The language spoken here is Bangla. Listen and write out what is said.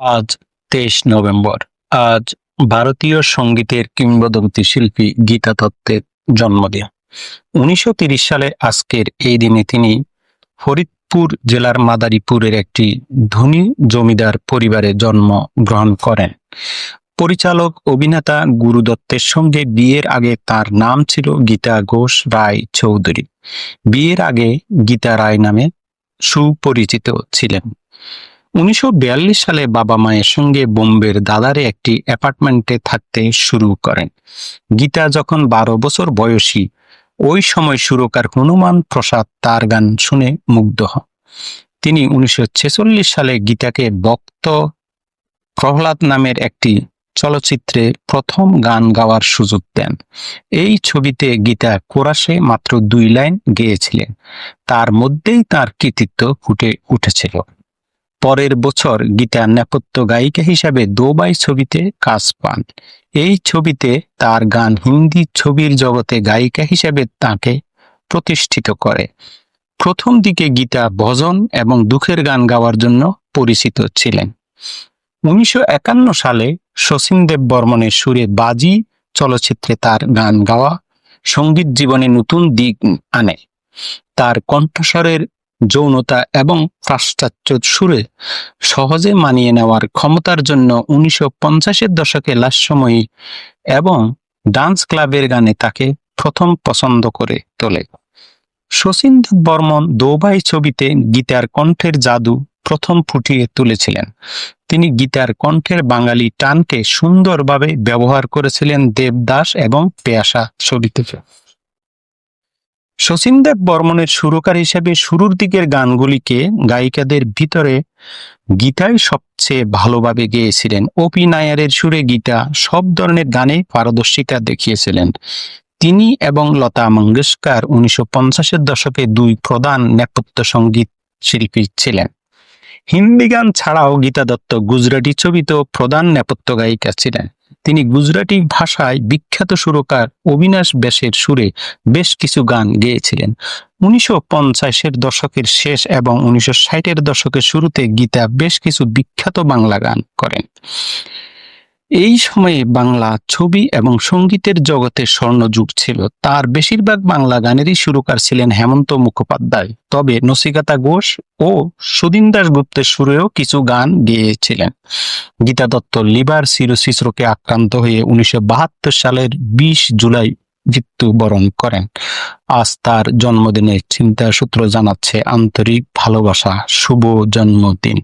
আজ তেইশ নভেম্বর। আজ ভারতীয় সঙ্গীতের কিংবদন্তি শিল্পী গীতা দত্তের জন্মদিন। উনিশশো সালে আজকের এই দিনে তিনি ফরিদপুর জেলার মাদারীপুরের একটি ধনী জমিদার পরিবারে জন্ম গ্রহণ করেন। পরিচালক অভিনেতা গুরু দত্তের সঙ্গে বিয়ের আগে তার নাম ছিল গীতা ঘোষ রায় চৌধুরী। বিয়ের আগে গীতা রায় নামে সুপরিচিত ছিলেন। উনিশশো বিয়াল্লিশ সালে বাবা মায়ের সঙ্গে বোম্বের দাদারে একটি অ্যাপার্টমেন্টে থাকতে শুরু করেন। গীতা যখন বারো বছর বয়সী, ওই সময় সুরকার হনুমান প্রসাদ তার গান শুনে মুগ্ধ হন। তিনি উনিশশো ছেচল্লিশ সালে গীতাকে বক্ত প্রহ্লাদ নামের একটি চলচ্চিত্রে প্রথম গান গাওয়ার সুযোগ দেন। এই ছবিতে গীতা কোরাসে মাত্র দুই লাইন গেয়েছিলেন। তার মধ্যেই তার কৃতিত্ব ফুটে উঠেছিল। পরের বছর গীতা নেপথ্য গায়িকা হিসাবে দোবাই ছবিতে কাজ পান। এই ছবিতে তার গান হিন্দি ছবির জগতে গায়িকা হিসেবে তাকে প্রতিষ্ঠিত করে। প্রথম দিকে গীতা ভজন এবং দুঃখের গান গাওয়ার জন্য পরিচিত ছিলেন। উনিশশো একান্ন সালে শচীন দেব বর্মনের সুরে বাজি চলচ্চিত্রে তার গান গাওয়া সংগীত জীবনে নতুন দিক আনে। তার কণ্ঠস্বরের যৌনতা এবং পাশ্চাত্য সুরে সহজে মানিয়ে নেওয়ার ক্ষমতার জন্য উনিশশো পঞ্চাশের দশকে লাস্যময়ী এবং ডান্স ক্লাবের গানে তাকে প্রথম পছন্দ করে তোলে। শচীন বর্মন দোবাই ছবিতে গীতার কণ্ঠের জাদু প্রথম ফুটিয়ে তুলেছিলেন। তিনি গীতার কণ্ঠের বাঙালি টানকে সুন্দরভাবে ব্যবহার করেছিলেন দেবদাস এবং পেয়াসা ছবিতে। শচীন দেব বর্মনের সুরকার হিসেবে শুরুর দিকের গানগুলিকে গায়িকাদের ভিতরে গীতাই সবচেয়ে ভালোভাবে গেয়েছিলেন। ওপি নায়ারের সুরে গীতা সব ধরনের গানে পারদর্শিতা দেখিয়েছিলেন। তিনি এবং লতা মঙ্গেশকর উনিশশো পঞ্চাশের দশকে দুই প্রধান নেপথ্য সংগীত শিল্পী ছিলেন। হিন্দি গান ছাড়াও গীতা দত্ত গুজরাটি ছবিতেও প্রধান নেপথ্য গায়িকা ছিলেন। তিনি গুজরাটি ভাষায় বিখ্যাত সুরকার অবিনাশ ব্যাসের সুরে বেশ কিছু গান গেয়েছিলেন। উনিশশো পঞ্চাশের দশকের শেষ এবং উনিশশো ষাটের দশকের শুরুতে গীতা বেশ কিছু বিখ্যাত বাংলা গান করেন। এই সময়ে বাংলা ছবি এবং সঙ্গীতের জগতে স্বর্ণযুগ ছিল। তার বেশিরভাগ বাংলা গানেরই সুরকার ছিলেন হেমন্ত মুখোপাধ্যায়। তবে নসিকাতা ঘোষ ও সুদিন দাশগুপ্তের সুরেও কিছু গান গেয়েছিলেন। গীতা দত্ত লিভার সিরোসিসরোকে আক্রান্ত হয়ে উনিশশো বাহাত্তর সালের বিশ জুলাই মৃত্যুবরণ করেন। আজ তার জন্মদিনে চিন্তা সূত্র জানাচ্ছে আন্তরিক ভালোবাসা, শুভ জন্মদিন।